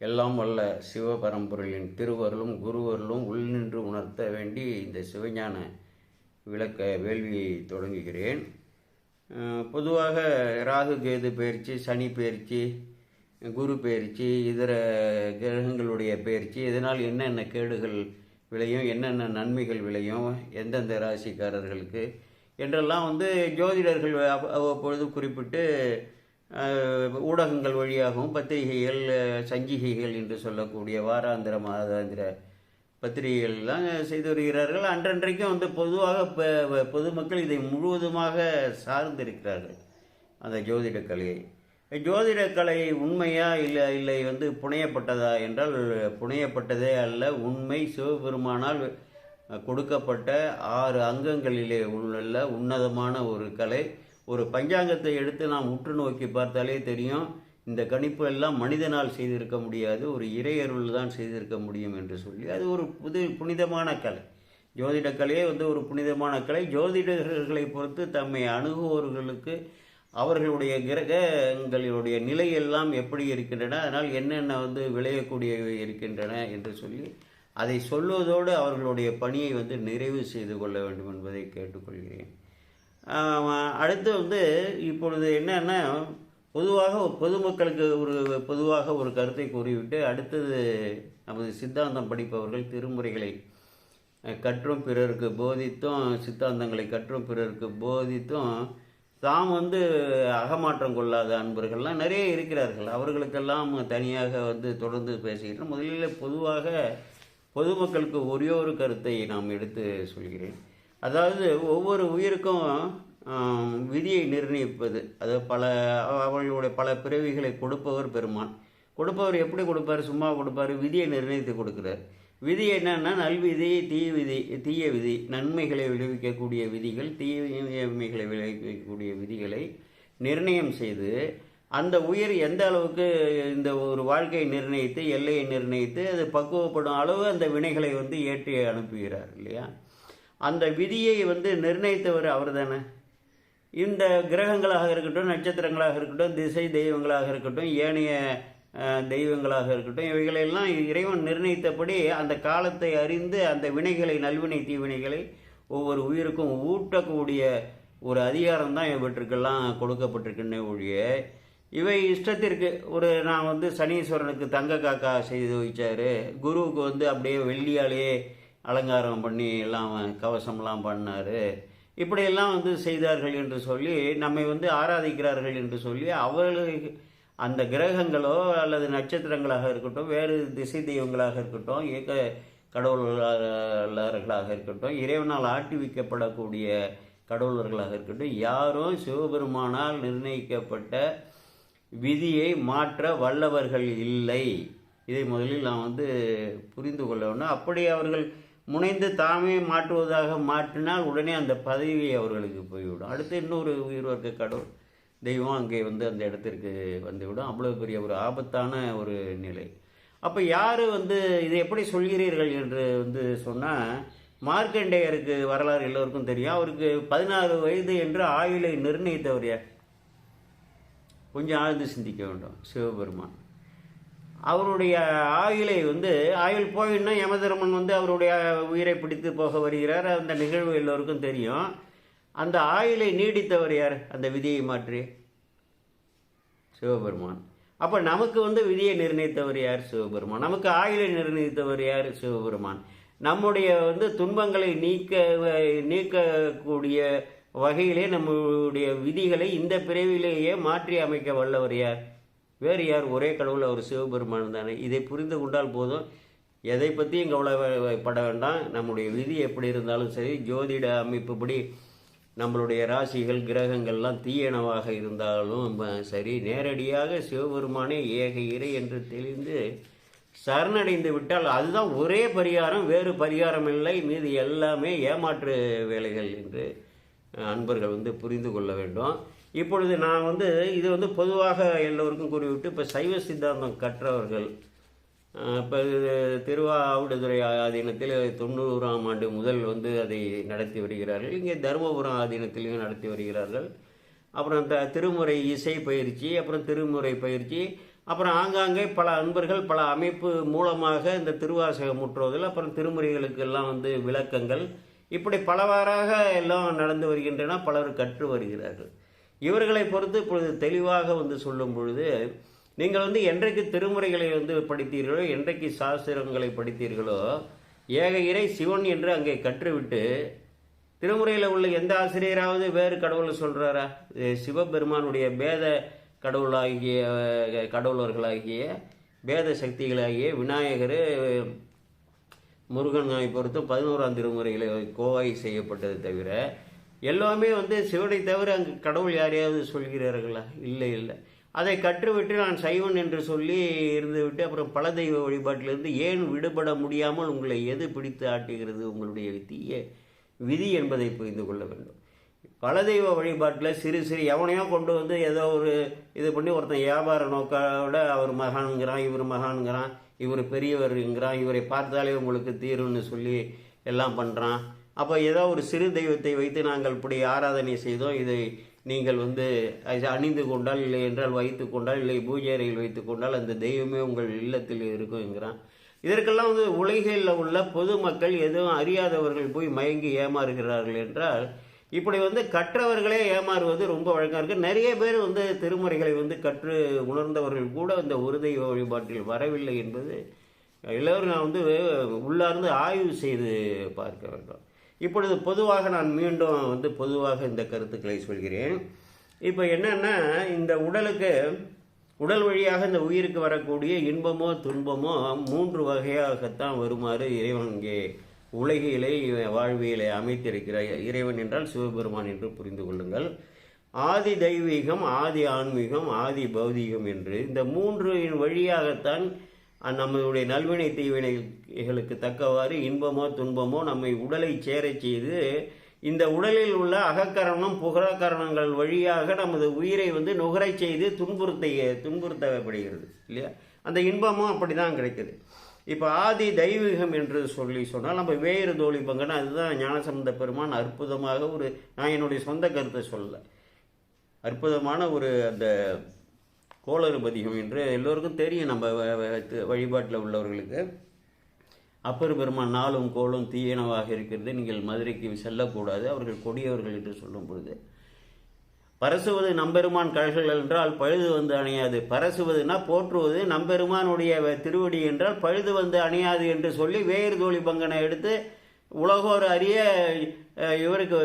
எல்லாம் வல்ல சிவபரம்பொருளின் திருவருளும் குருவருளும் உள்நின்று உணர்த்த வேண்டி இந்த சிவஞான விளக்க வேள்வியை தொடங்குகிறேன். பொதுவாக ராகு கேது பயிற்சி சனி பயிற்சி குரு பயிற்சி இதர கிரகங்களுடைய பயிற்சி இதனால் என்னென்ன கேடுகள் விளையும் என்னென்ன நன்மைகள் விளையும் எந்தெந்த ராசிக்காரர்களுக்கு என்றெல்லாம் வந்து ஜோதிடர்கள் அவ்வப்பொழுது குறிப்பிட்டு ஊடகங்கள் வழியாகவும் பத்திரிகைகள் சஞ்சிகைகள் என்று சொல்லக்கூடிய வாராந்திர மாதாந்திர பத்திரிகைகள்லாம் செய்து வருகிறார்கள். அன்றன்றைக்கும் வந்து பொதுவாக பொதுமக்கள் இதை முழுவதுமாக சார்ந்திருக்கிறார்கள். அந்த ஜோதிட கலையை. ஜோதிட கலை உண்மையா இல்லை இல்லை வந்து புனையப்பட்டதா என்றால் புனையப்பட்டதே அல்ல. உண்மை சிவபெருமானால் கொடுக்கப்பட்ட ஆறு அங்கங்களிலே உள்ள உன்னதமான ஒரு கலை. ஒரு பஞ்சாங்கத்தை எடுத்து நாம் உற்று நோக்கி பார்த்தாலே தெரியும் இந்த கணிப்பு எல்லாம் மனிதனால் செய்திருக்க முடியாது ஒரு இறையருள் தான் செய்திருக்க முடியும் என்று சொல்லி. அது ஒரு புது புனிதமான கலை. ஜோதிட கலையே வந்து ஒரு புனிதமான கலை. ஜோதிடர்களை பொறுத்து தம்மை அணுகுவோர்களுக்கு அவர்களுடைய கிரகங்களுடைய நிலை எல்லாம் எப்படி இருக்கின்றன அதனால் என்னென்ன வந்து விளையக்கூடியவை இருக்கின்றன என்று சொல்லி அதை சொல்வதோடு அவர்களுடைய பணியை வந்து நிறைவு செய்து கொள்ள வேண்டும் என்பதை கேட்டுக்கொள்கிறேன். அடுத்து வந்து இப்பொழுது என்னன்னா பொதுவாக பொதுமக்களுக்கு ஒரு பொதுவாக ஒரு கருத்தை கூறிவிட்டு அடுத்தது நமது சித்தாந்தம் படிப்பவர்கள் திருமுறைகளை கற்றும் பிறருக்கு போதித்தும் சித்தாந்தங்களை கற்றும் பிறருக்கு போதித்தும் தாம் வந்து அகமாற்றம் கொள்ளாத அன்பர்கள்லாம் நிறைய இருக்கிறார்கள். அவர்களுக்கெல்லாம் தனியாக வந்து தொடர்ந்து பேசுகிறேன் முதலில் பொதுவாக பொதுமக்களுக்கு ஒரே ஒரு கருத்தை நாம் எடுத்து சொல்கிறேன். அதாவது ஒவ்வொரு உயிருக்கும் விதியை நிர்ணயிப்பது. அது பல அவர்களுடைய பல பிறவிகளை கொடுப்பவர் பெருமான். கொடுப்பவர் எப்படி கொடுப்பார்? சும்மா கொடுப்பார் விதியை நிர்ணயித்து கொடுக்குறார். விதி என்னன்னா நல்விதி தீ விதி தீய விதி நன்மைகளை விளைவிக்கக்கூடிய விதிகள் தீயமைகளை விளைவிக்கக்கூடிய விதிகளை நிர்ணயம் செய்து அந்த உயிர் எந்த அளவுக்கு இந்த ஒரு வாழ்க்கையை நிர்ணயித்து எல்லையை நிர்ணயித்து அது பக்குவப்படும் அளவு அந்த வினைகளை வந்து ஏற்றி அனுப்புகிறார் இல்லையா? அந்த விதியை வந்து நிர்ணயித்தவர் அவர் தானே இந்த கிரகங்களாக இருக்கட்டும் நட்சத்திரங்களாக இருக்கட்டும் திசை தெய்வங்களாக இருக்கட்டும் ஏனைய தெய்வங்களாக இருக்கட்டும் இவைகளெல்லாம் இறைவன் நிர்ணயித்தபடி அந்த காலத்தை அறிந்து அந்த வினைகளை நல்வினை தீவினைகளை ஒவ்வொரு உயிருக்கும் ஊட்டக்கூடிய ஒரு அதிகாரம் தான் இவற்றுக்கெல்லாம் கொடுக்கப்பட்டிருக்குன்னே ஒழிய இவை இஷ்டத்திற்கு ஒரு நான் வந்து சனீஸ்வரனுக்கு தங்க காக்கா செய்து வைச்சாரு. குருவுக்கு வந்து அப்படியே வெள்ளியாலேயே அலங்காரம் பண்ணி எல்லாம் கவசம்லாம் பண்ணார். இப்படியெல்லாம் வந்து செய்தார்கள் என்று சொல்லி நம்மை வந்து ஆராதிக்கிறார்கள் என்று சொல்லி அவர்களுக்கு அந்த கிரகங்களோ அல்லது நட்சத்திரங்களாக இருக்கட்டும் வேறு திசை தெய்வங்களாக இருக்கட்டும் ஏக கடவுளர்களாக இருக்கட்டும் இறைவனால் ஆட்டி வைக்கப்படக்கூடிய கடவுளர்களாக இருக்கட்டும் யாரும் சிவபெருமானால் நிர்ணயிக்கப்பட்ட விதியை மாற்ற வல்லவர்கள் இல்லை. இதை முதலில் நாம் வந்து புரிந்து கொள்ள வேண்டும். அப்படி அவர்கள் முனைந்து தாமே மாற்றுவதாக மாற்றினால் உடனே அந்த பதவி அவர்களுக்கு போய்விடும். அடுத்து இன்னொரு உயிர் வர்க்க கடவுள் தெய்வம் அங்கே வந்து அந்த இடத்திற்கு வந்துவிடும். அவ்வளோ பெரிய ஒரு ஆபத்தான ஒரு நிலை. அப்போ யார் வந்து இதை எப்படி சொல்கிறீர்கள் என்று வந்து சொன்னால் மார்க்கண்டேயருக்கு வரலாறு எல்லோருக்கும் தெரியும். அவருக்கு பதினாறு வயது என்று ஆயுளை நிர்ணயித்தவர் யார்? கொஞ்சம் ஆழ்ந்து சிந்திக்க வேண்டும். சிவபெருமான். அவருடைய ஆயுளை வந்து ஆயுள் போயின்னா யமதர்மன் வந்து அவருடைய உயிரை பிடித்து போக வருகிறார். அந்த நிகழ்வு எல்லோருக்கும் தெரியும். அந்த ஆயுளை நீடித்தவர் யார்? அந்த விதியை மாற்றி. சிவபெருமான். அப்போ நமக்கு வந்து விதியை நிர்ணயித்தவர் யார்? சிவபெருமான். நமக்கு ஆயுளை நிர்ணயித்தவர் யார்? சிவபெருமான். நம்முடைய வந்து துன்பங்களை நீக்க நீக்கக்கூடிய வகையிலே நம்முடைய விதிகளை இந்த பிறவிலேயே மாற்றி அமைக்க வல்லவர் யார்? வேறு யார் ஒரே கடவுள் அவர் சிவபெருமான் தானே. இதை புரிந்து கொண்டால் போதும். எதை பற்றியும் கவலைப்பட வேண்டாம். நம்முடைய விதி எப்படி இருந்தாலும் சரி ஜோதிட அமைப்புப்படி நம்மளுடைய ராசிகள் கிரகங்கள்லாம் தீயனவாக இருந்தாலும் சரி நேரடியாக சிவபெருமானே ஏக இறை என்று தெளிந்து சரணடைந்து விட்டால் அதுதான் ஒரே பரிகாரம் வேறு பரிகாரம் இல்லை. மீது எல்லாமே ஏமாற்று வேலைகள் என்று அன்பர்கள் வந்து புரிந்து கொள்ள வேண்டும். இப்பொழுது நான் வந்து இது வந்து பொதுவாக எல்லோருக்கும் கூறிவிட்டு இப்போ சைவ சித்தாந்தம் கற்றவர்கள் இப்போ திருவாவடுதுறை ஆதீனத்தில் தொண்ணூறாம் ஆண்டு முதல் வந்து அதை நடத்தி வருகிறார்கள். இங்கே தருமபுரம் ஆதீனத்திலையும் நடத்தி வருகிறார்கள். அப்புறம் த திருமுறை இசை பயிற்சி அப்புறம் திருமுறை பயிற்சி அப்புறம் ஆங்காங்கே பல அன்பர்கள் பல அமைப்பு மூலமாக இந்த திருவாசகம் முற்றுவதில் அப்புறம் திருமுறைகளுக்கெல்லாம் வந்து விளக்கங்கள். இப்படி பலவாறாக எல்லாம் நடந்து வருகின்றன பலர் கற்று வருகிறார்கள். இவர்களை பொறுத்து இப்பொழுது தெளிவாக வந்து சொல்லும் பொழுது நீங்கள் வந்து என்றைக்கு திருமுறைகளை வந்து படித்தீர்களோ என்றைக்கு சாஸ்திரங்களை படித்தீர்களோ ஏக இறை சிவன் என்று அங்கே கற்றுவிட்டு திருமுறையில் உள்ள எந்த ஆசிரியராவது வேறு கடவுளை சொல்கிறாரா சிவபெருமானுடைய பேத கடவுளாகிய கடவுளர்களாகிய பேத சக்திகளாகிய விநாயகர் முருகனை பொறுத்தும் பதினோராம் திருமுறைகளை கோவை செய்யப்பட்டது தவிர எல்லாமே வந்து சிவனை தவிர அங்கு கடவுள் யாரையாவது சொல்கிறார்களா? இல்லை இல்லை. அதை கற்றுவிட்டு நான் சைவன் என்று சொல்லி இருந்துவிட்டு அப்புறம் பல தெய்வ வழிபாட்டிலிருந்து ஏன் விடுபட முடியாமல் உங்களை எது பிடித்து ஆட்டுகிறது? உங்களுடைய தீய விதி என்பதை புரிந்து கொள்ள வேண்டும். பல தெய்வ வழிபாட்டில் சிறு சிறு எவனையோ கொண்டு வந்து ஏதோ ஒரு இது பண்ணி ஒருத்தன் வியாபார நோக்கோட அவர் மகானுங்கிறான் இவர் மகானுங்கிறான் இவர் பெரியவருங்கிறான் இவரை பார்த்தாலே உங்களுக்கு தீரும்னு சொல்லி எல்லாம் பண்ணுறான் அப்போ ஏதோ ஒரு சிறு தெய்வத்தை வைத்து நாங்கள் இப்படி ஆராதனை செய்தோம். இதை நீங்கள் வந்து அணிந்து கொண்டால் இல்லை என்றால் வைத்து கொண்டால் இல்லை பூஜை அறையில் வைத்து கொண்டால் அந்த தெய்வமே உங்கள் இல்லத்தில் இருக்குங்கிறான் இதற்கெல்லாம் வந்து உலகில் உள்ள பொதுமக்கள் எதுவும் அறியாதவர்கள் போய் மயங்கி ஏமாறுகிறார்கள் என்றால் இப்படி வந்து கற்றவர்களே ஏமாறுவது ரொம்ப வழக்கம் இருக்குது நிறைய பேர் வந்து திருமுறைகளை வந்து கற்று உணர்ந்தவர்கள் கூட இந்த ஒரு தெய்வ வழிபாட்டில் வரவில்லை என்பது எல்லோரும் நான் வந்து உள்ளார்ந்து ஆய்வு செய்து பார்க்க வேண்டும் இப்பொழுது பொதுவாக நான் மீண்டும் வந்து பொதுவாக இந்த கருத்துக்களை சொல்கிறேன். இப்போ என்னென்னா இந்த உடலுக்கு உடல் வழியாக இந்த உயிருக்கு வரக்கூடிய இன்பமோ துன்பமோ மூன்று வகையாகத்தான் வருமாறு இறைவன் இங்கே உலகிலே வாழ்வியலை அமைத்திருக்கிற இறைவன் என்றால் சிவபெருமான் என்று புரிந்து கொள்ளுங்கள். ஆதி தெய்வீகம் ஆதி ஆன்மீகம் ஆதி பௌதீகம் என்று இந்த மூன்று வழியாகத்தான் நம்மளுடைய நல்வினை தீவினை தீவினைகளுக்கு தக்கவாறு இன்பமோ துன்பமோ நம்மை உடலை சேரச் செய்து இந்த உடலில் உள்ள அகக்கரணம் புகழக்கரணங்கள் வழியாக நமது உயிரை வந்து நுகரை செய்து துன்புறுத்த துன்புறுத்தப்படுகிறது இல்லையா? அந்த இன்பமும் அப்படி தான் கிடைக்குது. இப்போ ஆதி தெய்வீகம் என்று சொல்லி சொன்னால் நம்ம வேறு தோழி பங்கன்னு அதுதான் ஞானசம்பந்த பெருமான் அற்புதமாக ஒரு நான் என்னுடைய சொந்த கருத்தை சொல்லலை. அற்புதமான ஒரு அந்த கோளறுபதிகம் என்று எல்லோருக்கும் தெரியும். நம்ம வழிபாட்டில் உள்ளவர்களுக்கு. அப்பர் பெருமான் நாளும் கோளும் தீயனவாக இருக்கிறது. நீங்கள் மதுரைக்கு செல்லக்கூடாது. அவர்கள் கொடியவர்கள் என்று சொல்லும் பொழுது பரசுவது நம்பெருமான் கழல்கள் என்றால் பழுது வந்து அணையாது. பரசுவதுனா போற்றுவது நம்பெருமானுடைய திருவடி என்றால் பழுது வந்து அணையாது என்று சொல்லி வேறு தோழி பங்கனை எடுத்து உலகோர் அறிய இவருக்கு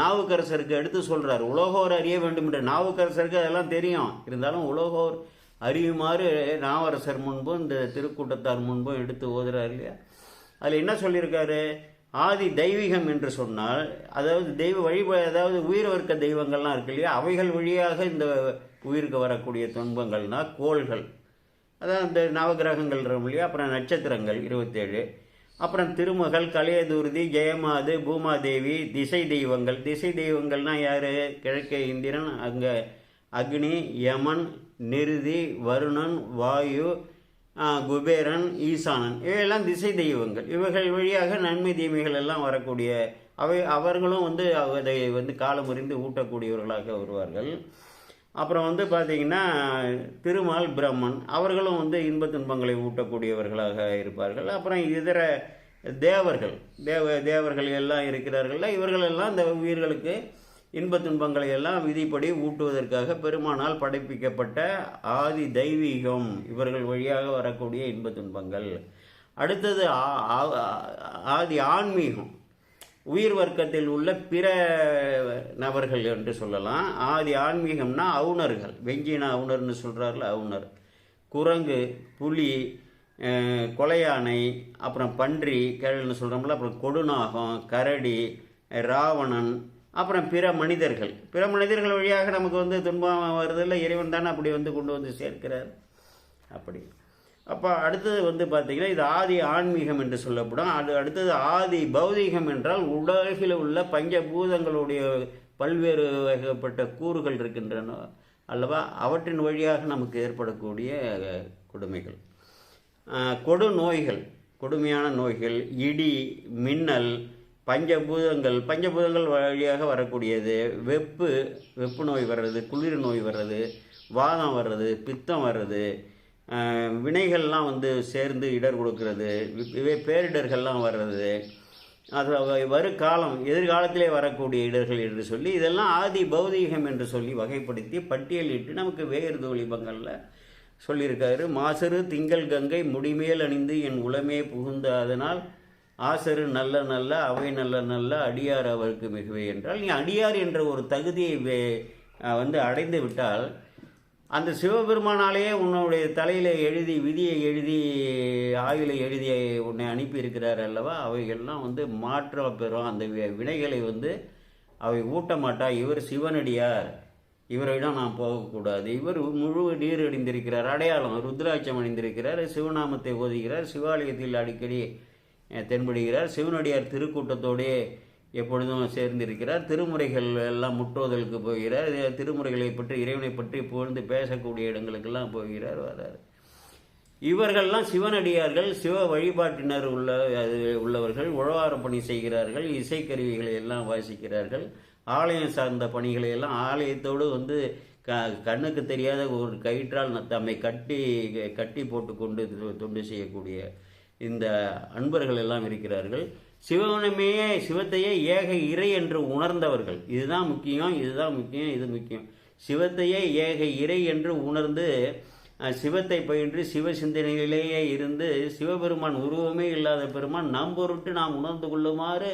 நாவுக்கரசருக்கு எடுத்து சொல்கிறார் உலகோர் அறிய வேண்டும் என்று நாவுக்கரசருக்கு அதெல்லாம் தெரியும். இருந்தாலும் உலகோர் அறியுமாறு நாவரசர் முன்பும் இந்த திருக்கூட்டத்தார் முன்பும் எடுத்து ஓதுறார் இல்லையா? அதில் என்ன சொல்லியிருக்காரு? ஆதி தெய்வீகம் என்று சொன்னால் அதாவது தெய்வ வழிப அதாவது உயிர் வர்க்க தெய்வங்கள்லாம் இருக்கு இல்லையா? அவைகள் வழியாக இந்த உயிருக்கு வரக்கூடிய துன்பங்கள்னா கோள்கள். அதான் இந்த நவகிரகங்கள் இல்லையா? அப்புறம் நட்சத்திரங்கள் இருபத்தேழு. அப்புறம் திருமகள் கலையதூர்தி ஜெயமாது பூமாதேவி திசை தெய்வங்கள். திசை தெய்வங்கள்னால் யார்? கிழக்கே இந்திரன் அங்கே அக்னி யமன் நிருதி வருணன் வாயு குபேரன் ஈசானன். இவையெல்லாம் திசை தெய்வங்கள். இவைகள் வழியாக நன்மை தீமைகள் எல்லாம் வரக்கூடிய அவை அவர்களும் வந்து அதை வந்து காலம் முறிந்து ஊட்டக்கூடியவர்களாக வருவார்கள். அப்புறம் வந்து பார்த்திங்கன்னா திருமால் பிரம்மன். அவர்களும் வந்து இன்ப துன்பங்களை ஊட்டக்கூடியவர்களாக இருப்பார்கள். அப்புறம் இதர தேவர்கள். தேவ தேவர்கள் எல்லாம் இருக்கிறார்கள் இவர்களெல்லாம் இந்த உயிர்களுக்கு இன்ப துன்பங்களை எல்லாம் விதிப்படி ஊட்டுவதற்காக பெருமானால் படைப்பிக்கப்பட்ட ஆதி தெய்வீகம். இவர்கள் வழியாக வரக்கூடிய இன்ப துன்பங்கள். அடுத்தது ஆதி ஆன்மீகம். உயிர் வர்க்கத்தில் உள்ள பிற நபர்கள் என்று சொல்லலாம். ஆதி ஆன்மீகம்னா அவுணர்கள் வெஞ்சின அவுணர்னு சொல்கிறார்கள் அவுணர் குரங்கு புலி கொலையானை அப்புறம் பன்றி கேள்னு சொல்கிறோம்ல அப்புறம் கொடுநாகம் கரடி ராவணன் அப்புறம் பிற மனிதர்கள். பிற மனிதர்கள் வழியாக நமக்கு வந்து துன்பம் வருதில்லை இறைவன் தானே அப்படி வந்து கொண்டு வந்து சேர்க்கிறார். அப்படி. அப்போ அடுத்தது வந்து பார்த்திங்கன்னா இது ஆதி ஆன்மீகம் என்று சொல்லப்படும். அது அடுத்தது ஆதி பௌதீகம் என்றால் உலகில் உள்ள பஞ்சபூதங்களுடைய பல்வேறு வகைப்பட்ட கூறுகள் இருக்கின்றன அல்லவா? அவற்றின் வழியாக நமக்கு ஏற்படக்கூடிய கொடுமைகள். கொடு நோய்கள் கொடுமையான நோய்கள் இடி மின்னல் பஞ்சபூதங்கள் பஞ்சபூதங்கள் வழியாக வரக்கூடியது. வெப்பு வெப்பு நோய் வர்றது குளிர் நோய் வர்றது வாதம் வர்றது பித்தம் வர்றது வினைகள்லாம் வந்து சேர்ந்து இடர் கொடுக்கறது இவை பேரிடர்கள்லாம் வர்றது. அது வருகாலம் எதிர்காலத்திலே வரக்கூடிய இடர்கள் என்று சொல்லி இதெல்லாம் ஆதி பௌதீகம் என்று சொல்லி வகைப்படுத்தி பட்டியலிட்டு நமக்கு வேறு தோழிபங்களில் சொல்லியிருக்காரு. மாசரு திங்கள் கங்கை முடிமேல் அணிந்து என் உளமே புகுந்த அதனால் ஆசரு நல்ல நல்ல அவை நல்ல நல்ல அடியார் அவருக்கு மிகவே என்றால் நீ அடியார் என்ற ஒரு தகுதியை வந்து அடைந்து விட்டால் அந்த சிவபெருமானாலேயே உன்னுடைய தலையில் எழுதி விதியை எழுதி ஆயுளை எழுதி உன்னை அனுப்பியிருக்கிறார் அல்லவா? அவைகள்லாம் வந்து மாற்ற பெறும். அந்த வி- வினைகளை வந்து அவை ஊட்ட மாட்டா இவர் சிவனடியார். இவரிடம் நான் போகக்கூடாது. இவர் முழு நீர் அடைந்திருக்கிறார் அடையாளம். ருத்ராட்சம் அணிந்திருக்கிறார். சிவநாமத்தை ஓதுகிறார். சிவாலயத்தில் அடிக்கடி தென்படுகிறார். சிவனடியார் திருக்கூட்டத்தோடே எப்பொழுதும் சேர்ந்திருக்கிறார். திருமுறைகள் எல்லாம் முற்றோதலுக்கு போகிறார். திருமுறைகளை பற்றி இறைவனை பற்றி புகழ்ந்து பேசக்கூடிய இடங்களுக்கெல்லாம் போகிறார் வரார். இவர்கள்லாம் சிவனடியார்கள் சிவ வழிபாட்டினர் உள்ள அது உள்ளவர்கள் உழவார பணி செய்கிறார்கள் இசைக்கருவிகளை எல்லாம் வாசிக்கிறார்கள். ஆலயம் சார்ந்த பணிகளை எல்லாம் ஆலயத்தோடு வந்து க கண்ணுக்கு தெரியாத ஒரு கயிற்றால் தம்மை கட்டி கட்டி போட்டு கொண்டு தொண்டு செய்யக்கூடிய இந்த அன்பர்கள் எல்லாம் இருக்கிறார்கள். சிவனமே சிவத்தையே ஏக இறை என்று உணர்ந்தவர்கள். இதுதான் முக்கியம் இதுதான் முக்கியம் இது முக்கியம். சிவத்தையே ஏக இறை என்று உணர்ந்து சிவத்தை பயின்று சிவ சிந்தனையிலேயே இருந்து சிவபெருமான் உருவமே இல்லாத பெருமான் நம் பொருட்டு நாம் உணர்ந்து கொள்ளுமாறு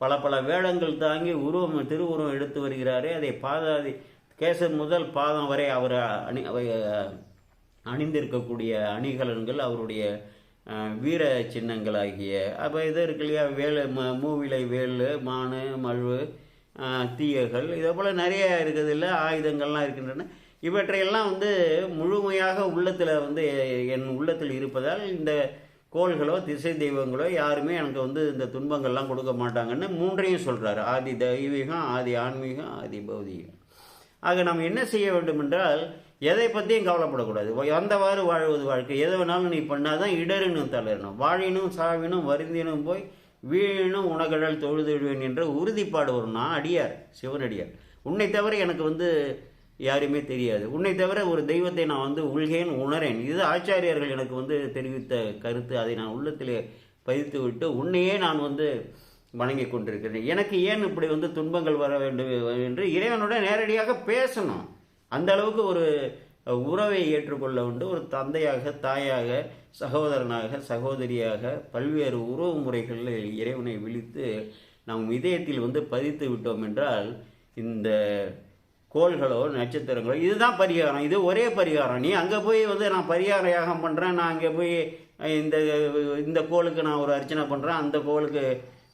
பல பல வேடங்கள் தாங்கி உருவம் திருவுருவம் எடுத்து வருகிறாரே. அதை பாதாதி கேசர் முதல் பாதம் வரை அவர் அணி அவை, அணிந்திருக்கக்கூடிய அணிகலன்கள் அவருடைய வீர சின்னங்களாகிய அப்போ இது இருக்கு இல்லையா வேலு ம- மூவிலை வேலு மானு மழுவு அஹ், தீயர்கள் இதே போல் நிறைய இருக்குது இல்லை ஆயுதங்கள்லாம் இருக்கின்றன. இவற்றையெல்லாம் வந்து முழுமையாக உள்ளத்தில் வந்து என் உள்ளத்தில் இருப்பதால் இந்த கோள்களோ திசை தெய்வங்களோ யாருமே எனக்கு வந்து இந்த துன்பங்கள்லாம் கொடுக்க மாட்டாங்கன்னு மூன்றையும் சொல்கிறாரு ஆதி தெய்வீகம் ஆதி ஆன்மீகம் ஆதி பௌதீகம். ஆக நாம் என்ன செய்ய வேண்டும் என்றால் எதை பற்றியும் கவலைப்படக்கூடாது. வந்தவாறு வாழ்வது வாழ்க்கை. எதை வேணாலும் நீ பண்ணாதான் இடரினும் தளரணும். வாழினும் சாவினும் வருந்தினும் போய் வீழினும் உனகடல் தொழுதுவிடுவேன் என்ற உறுதிப்பாடு வரும் நான் அடியார் சிவனடியார். உன்னை தவிர எனக்கு வந்து யாருமே தெரியாது. உன்னை தவிர ஒரு தெய்வத்தை நான் வந்து உள்கேன் உணரேன். இது ஆச்சாரியர்கள் எனக்கு வந்து தெரிவித்த கருத்து. அதை நான் உள்ளத்திலே பதித்து விட்டு உன்னையே நான் வந்து வணங்கி கொண்டிருக்கிறேன் எனக்கு ஏன் இப்படி வந்து துன்பங்கள் வர வேண்டும் என்று இறைவனோட நேரடியாக பேசணும். அந்த அளவுக்கு ஒரு உறவை ஏற்றுக்கொள்ள உண்டு. ஒரு தந்தையாக தாயாக சகோதரனாக சகோதரியாக பல்வேறு உறவு முறைகளில் இறைவனை விழித்து நாம் இதயத்தில் வந்து பதித்து விட்டோம் என்றால் இந்த கோள்களோ நட்சத்திரங்களோ இதுதான் பரிகாரம். இது ஒரே பரிகாரம். நீ அங்கே போய் வந்து நான் பரிகார யாகம் பண்ணுறேன் நான் அங்கே போய் இந்த இந்த கோளுக்கு நான் ஒரு அர்ச்சனை பண்ணுறேன் அந்த கோளுக்கு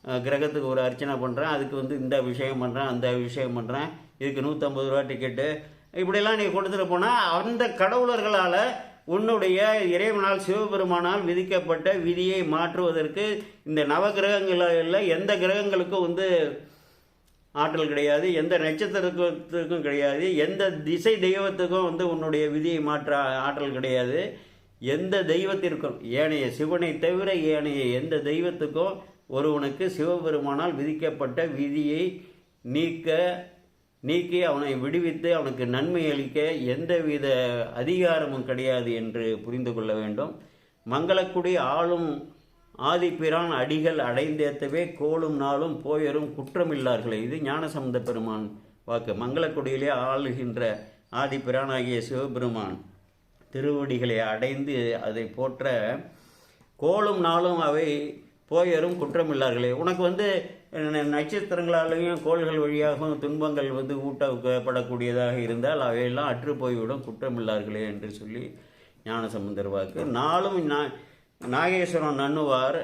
கிரகத்துக்கு ஒரு அர்ச்சனை பண்ணுறேன் அதுக்கு வந்து இந்த விஷயம் பண்ணுறேன் அந்த விஷயம் பண்ணுறேன் இதுக்கு நூற்றம்பது ரூபா டிக்கெட்டு இப்படியெல்லாம் நீ கொடுத்துட்டு போனால் அந்த கடவுளர்களால் உன்னுடைய இறைவனால் சிவபெருமானால் விதிக்கப்பட்ட விதியை மாற்றுவதற்கு இந்த நவ கிரகங்களில் எந்த கிரகங்களுக்கும் வந்து ஆற்றல் கிடையாது எந்த நட்சத்திரத்துக்கும் கிடையாது எந்த திசை தெய்வத்துக்கும் வந்து உன்னுடைய விதியை மாற்ற ஆற்றல் கிடையாது. எந்த தெய்வத்திற்கும் ஏனைய சிவனை தவிர ஏனைய எந்த தெய்வத்துக்கும் ஒருவனுக்கு சிவபெருமானால் விதிக்கப்பட்ட விதியை நீக்க நீக்கி அவனை விடுவித்து அவனுக்கு நன்மை அளிக்க எந்தவித அதிகாரமும் கிடையாது என்று புரிந்து கொள்ள வேண்டும். மங்களக்குடி ஆளும் ஆதிப்பிரான் அடிகள் அடைந்தேத்தவே கோலும் நாளும் போயரும் குற்றமில்லார்களே. இது ஞானசம்பந்த பெருமான் வாக்கு. மங்களக்குடியிலே ஆளுகின்ற ஆதிப்பிரானாகிய சிவபெருமான் திருவடிகளை அடைந்து அதை போற்ற கோலும் நாளும் அவை போயரும் குற்றமில்லார்களே. உனக்கு வந்து நட்சத்திரங்களாலேயும் கோள்கள் வழியாகவும் துன்பங்கள் வந்து ஊட்டப்படக்கூடியதாக இருந்தால் அவையெல்லாம் அற்று போய்விடும் குற்றமில்லார்களே என்று சொல்லி ஞானசமுந்தர் வாக்கு. நாளும் நா- நாகேஸ்வரம் நண்ணுவார்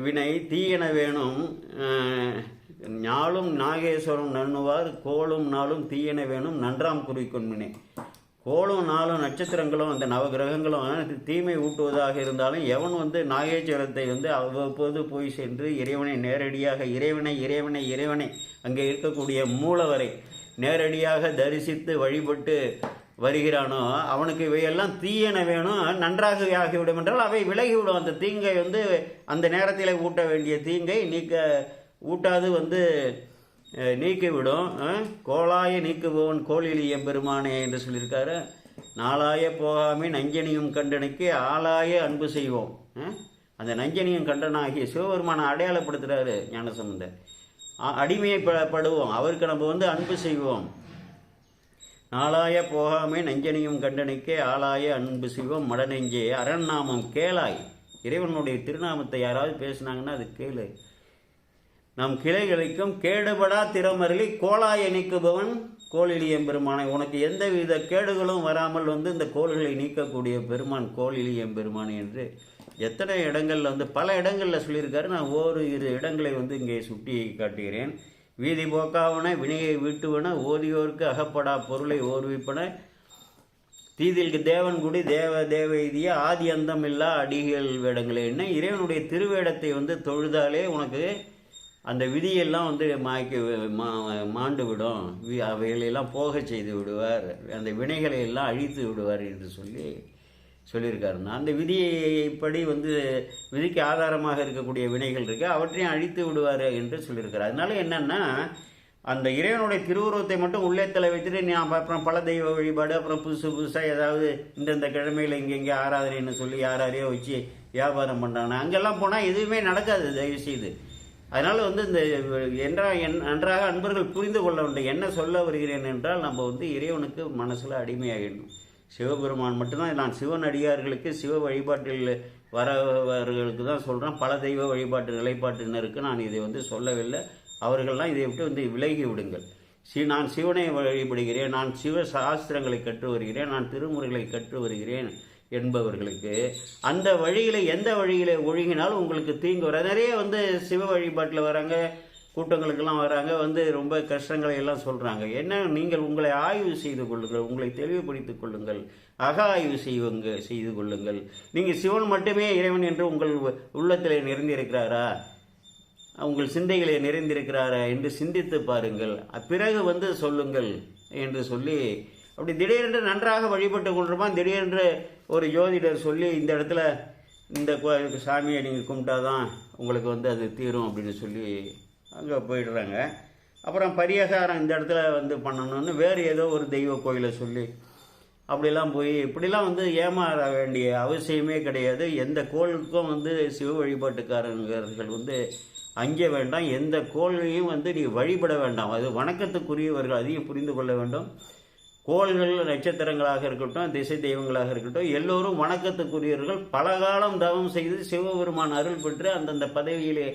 வினை தீயன வேணும் நாளும் ஞாலும் நாகேஸ்வரம் நண்ணுவார் கோளும் நாளும் தீயன வேணும் நன்றாம் குறிக்கொன்மினே கோளும் நாளும் நட்சத்திரங்களும் அந்த நவகிரகங்களும் தீமை ஊட்டுவதாக இருந்தாலும் எவன் வந்து நாகேஸ்வரத்தை வந்து அவ்வப்போது போய் சென்று இறைவனை நேரடியாக இறைவனை இறைவனை இறைவனை அங்கே இருக்கக்கூடிய மூலவரை நேரடியாக தரிசித்து வழிபட்டு வருகிறானோ அவனுக்கு இவையெல்லாம் தீயன வேணும் நன்றாக ஆகிவிடும் என்றால் அவை விலகிவிடும். அந்த தீங்கை வந்து அந்த நேரத்தில் ஊட்ட வேண்டிய தீங்கை நீக்க ஊட்டாது வந்து நீக்கிவிடும். கோளாய நீக்குபவன் கோழிலிய எம்பெருமானே என்று சொல்லியிருக்காரு. நாளாய போகாமே நஞ்சனியும் கண்டனுக்கு ஆளாய அன்பு செய்வோம். அந்த நஞ்சனியும் கண்டனாகிய சிவபெருமானை அடையாளப்படுத்துகிறாரு ஞானசம்பந்தர். அடிமையை படுவோம். அவருக்கு நம்ம வந்து அன்பு செய்வோம். நாளாய போகாமே நஞ்சனியும் கண்டனுக்கே ஆளாய அன்பு செய்வோம். மடநெஞ்சே அரண்நாமம் கேளாய். இறைவனுடைய திருநாமத்தை யாராவது பேசுனாங்கன்னா அது கேளு. நம் கிளைகளுக்கும் கேடுபடா திறமருளி கோளாய நீக்குபவன் கோளிலி எம்பெருமானை. உனக்கு எந்த வித கேடுகளும் வராமல் வந்து இந்த கோள்களை நீக்கக்கூடிய பெருமான் கோளிலி எம்பெருமான் என்று எத்தனை இடங்களில் வந்து பல இடங்களில் சொல்லியிருக்காரு. நான் ஓரு இரு இடங்களை வந்து இங்கே சுட்டி காட்டுகிறேன். வீதி போக்காவன வினையை வீட்டுவன ஓதியோருக்கு அகப்படா பொருளை ஓர்விப்பன தீதில்கு தேவன்குடி தேவ தேவ இதிய ஆதி அந்தம் இல்லா அடிகள் வேடங்களே. என்ன? இறைவனுடைய திருவேடத்தை வந்து தொழுதாலே உனக்கு அந்த விதியெல்லாம் வந்து மாய்க்கு மா மாண்டு விடும் வி- அவைகளெல்லாம் போகச் செய்து விடுவார். அந்த வினைகளை எல்லாம் அழித்து விடுவார் என்று சொல்லி சொல்லியிருக்காருன்னா அந்த விதியைப்படி வந்து விதிக்கு ஆதாரமாக இருக்கக்கூடிய வினைகள் இருக்குது அவற்றையும் அழித்து விடுவார் என்று சொல்லியிருக்காரு அதனால என்னென்னா அந்த இறைவனுடைய திருவுருவத்தை மட்டும் உள்ளே தலை வைத்துட்டு நீ அப்புறம் பல தெய்வ வழிபாடு அப்புறம் புதுசு புதுசாக ஏதாவது இந்தந்த கிழமையில் இங்கே இங்கே ஆராதனைன்னு சொல்லி யார் யாரையோ வச்சு வியாபாரம் பண்ணுறாங்க அங்கெல்லாம் போனால் எதுவுமே நடக்காது. தயவு செய்து அதனால் வந்து இந்த என்றா என் நன்றாக அன்பர்கள் புரிந்து கொள்ள வேண்டும் என்ன சொல்ல வருகிறேன் என்றால் நம்ம வந்து இறைவனுக்கு மனசில் அடிமையாகிடணும். சிவபெருமான் மட்டும்தான் நான் சிவன் அடியார்களுக்கு சிவ வழிபாட்டில் வரவர்களுக்கு தான் சொல்கிறேன் பல தெய்வ வழிபாட்டு நிலைப்பாட்டினருக்கு நான் இதை வந்து சொல்லவில்லை. அவர்கள்லாம் இதை விட்டு வந்து விலகி விடுங்கள். சி நான் சிவனை வழிபடுகிறேன். நான் சிவ சாஸ்திரங்களை கற்று வருகிறேன். நான் திருமுறைகளை கற்று வருகிறேன். என்பவர்களுக்கு அந்த வழியில் எந்த வழியில் ஒழுகினாலும் உங்களுக்கு தீங்கு வர நிறைய வந்து சிவ வழிபாட்டில் வராங்க கூட்டங்களுக்கெல்லாம் வராங்க வந்து ரொம்ப கஷ்டங்களை எல்லாம் சொல்கிறாங்க என்ன நீங்கள் உங்களை ஆய்வு செய்து கொள்ளுங்கள் உங்களை தெளிவுபடுத்திக் கொள்ளுங்கள் அக ஆய்வு செய்வங்க செய்து கொள்ளுங்கள். நீங்கள் சிவன் மட்டுமே இறைவன் என்று உங்கள் உள்ளத்தில் நிறைந்திருக்கிறாரா? உங்கள் சிந்தைகளை நிறைந்திருக்கிறாரா? என்று சிந்தித்து பாருங்கள். பிறகு வந்து சொல்லுங்கள் என்று சொல்லி அப்படி திடீரென்று நன்றாக வழிபட்டு கொண்டிருப்பான். திடீரென்று ஒரு ஜோதிடர் சொல்லி இந்த இடத்துல இந்த கோயிலுக்கு சாமியை நீங்கள் கும்பிட்டாதான் உங்களுக்கு வந்து அது தீரும் அப்படின்னு சொல்லி அங்கே போயிடுறாங்க. அப்புறம் பரிகாரம் இந்த இடத்துல வந்து பண்ணணும்னு வேறு ஏதோ ஒரு தெய்வ கோயிலை சொல்லி அப்படிலாம் போய் இப்படிலாம் வந்து ஏமாற வேண்டிய அவசியமே கிடையாது. எந்த கோளுக்கும் வந்து சிவ வழிபாட்டுக்காரர்கள் வந்து அஞ்ச வேண்டாம். எந்த கோளையும் வந்து நீ வழிபட வேண்டாம். அது வணக்கத்துக்குரியவர்கள் அதையும் புரிந்து கொள்ள வேண்டும். கோள்கள் நட்சத்திரங்களாக இருக்கட்டும் திசை தெய்வங்களாக இருக்கட்டும் எல்லோரும் வணக்கத்துக்குரியவர்கள். பல காலம் தவம் செய்து சிவபெருமான் அருள் பெற்று அந்தந்த பதவியிலே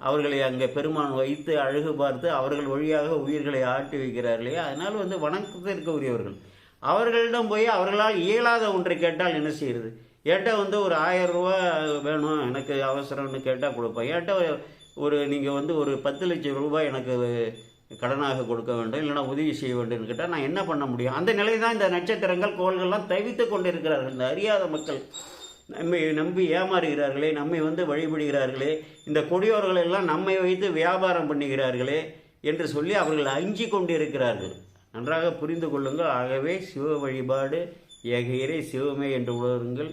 அவர்களை அங்கே பெருமான் வைத்து அழகு பார்த்து அவர்கள் வழியாக உயிர்களை ஆட்டி வைக்கிறார்களே அதனால் வந்து வணக்கத்திற்கு உரியவர்கள் அவர்களிடம் போய் அவர்களால் இயலாத ஒன்றை கேட்டால் என்ன செய்யறது? ஏட்ட வந்து ஒரு ஆயிரம் ரூபா வேணும் எனக்கு அவசரம்னு கேட்டால் கொடுப்பேன் ஏட்ட ஒரு நீங்கள் வந்து ஒரு பத்து லட்சம் ரூபாய் எனக்கு கடனாக கொடுக்க வேண்டும் இல்லைன்னா உதவி செய்ய வேண்டும் கேட்டால் நான் என்ன பண்ண முடியும்? அந்த நிலை தான் இந்த நட்சத்திரங்கள் கோள்கள்லாம் தவித்து கொண்டிருக்கிறார்கள். இந்த அறியாத மக்கள் நம்மை நம்பி ஏமாறுகிறார்களே நம்மை வந்து வழிபடுகிறார்களே இந்த கொடியோர்கள் எல்லாம் நம்மை வைத்து வியாபாரம் பண்ணுகிறார்களே என்று சொல்லி அவர்கள் அஞ்சி கொண்டிருக்கிறார்கள். நன்றாக புரிந்து கொள்ளுங்கள். ஆகவே சிவ வழிபாடு ஏகையரே சிவமே என்று உணருங்கள்.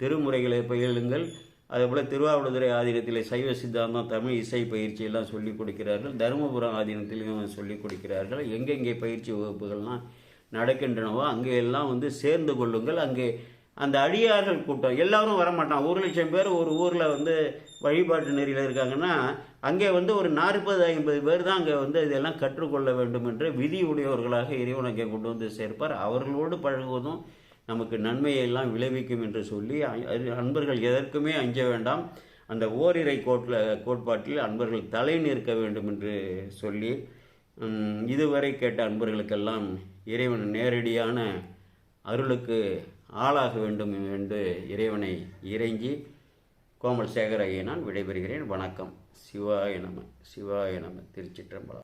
திருமுறைகளை பயிலுங்கள். அதேபோல் திருவாவடுதுறை ஆதீனத்தில் சைவ சித்தாந்தம் தமிழ் இசை பயிற்சியெல்லாம் சொல்லிக் கொடுக்கிறார்கள். தருமபுரம் ஆதீனத்திலையும் சொல்லிக் கொடுக்கிறார்கள். எங்கெங்கே பயிற்சி வகுப்புகள்லாம் நடக்கின்றனவோ அங்கே எல்லாம் வந்து சேர்ந்து கொள்ளுங்கள். அங்கே அந்த அடியார்கள் கூட்டம் எல்லாரும் வரமாட்டான் ஒரு லட்சம் பேர் ஒரு ஊரில் வந்து வழிபாட்டு நெறியில் இருக்காங்கன்னா அங்கே வந்து ஒரு நாற்பது ஐம்பது பேர் தான் அங்கே வந்து இதெல்லாம் கற்றுக்கொள்ள வேண்டும் என்று விதி உடையவர்களாக இறைவன் அங்கே கொண்டு வந்து சேர்ப்பார். அவர்களோடு பழகுவதும் நமக்கு நன்மையெல்லாம் விளைவிக்கும் என்று சொல்லி அது அன்பர்கள் எதற்குமே அஞ்ச வேண்டாம். அந்த ஓரிரை கோட்டில் கோட்பாட்டில் அன்பர்கள் தலை நிற்க வேண்டும் என்று சொல்லி இதுவரை கேட்ட அன்பர்களுக்கெல்லாம் இறைவன் நேரடியான அருளுக்கு ஆளாக வேண்டும் என்று இறைவனை இறைஞ்சி கோமல் சேகர் ஐயனான் நான் விடைபெறுகிறேன். வணக்கம். சிவாய நம சிவாய நம திருச்சிற்றம்பலம்.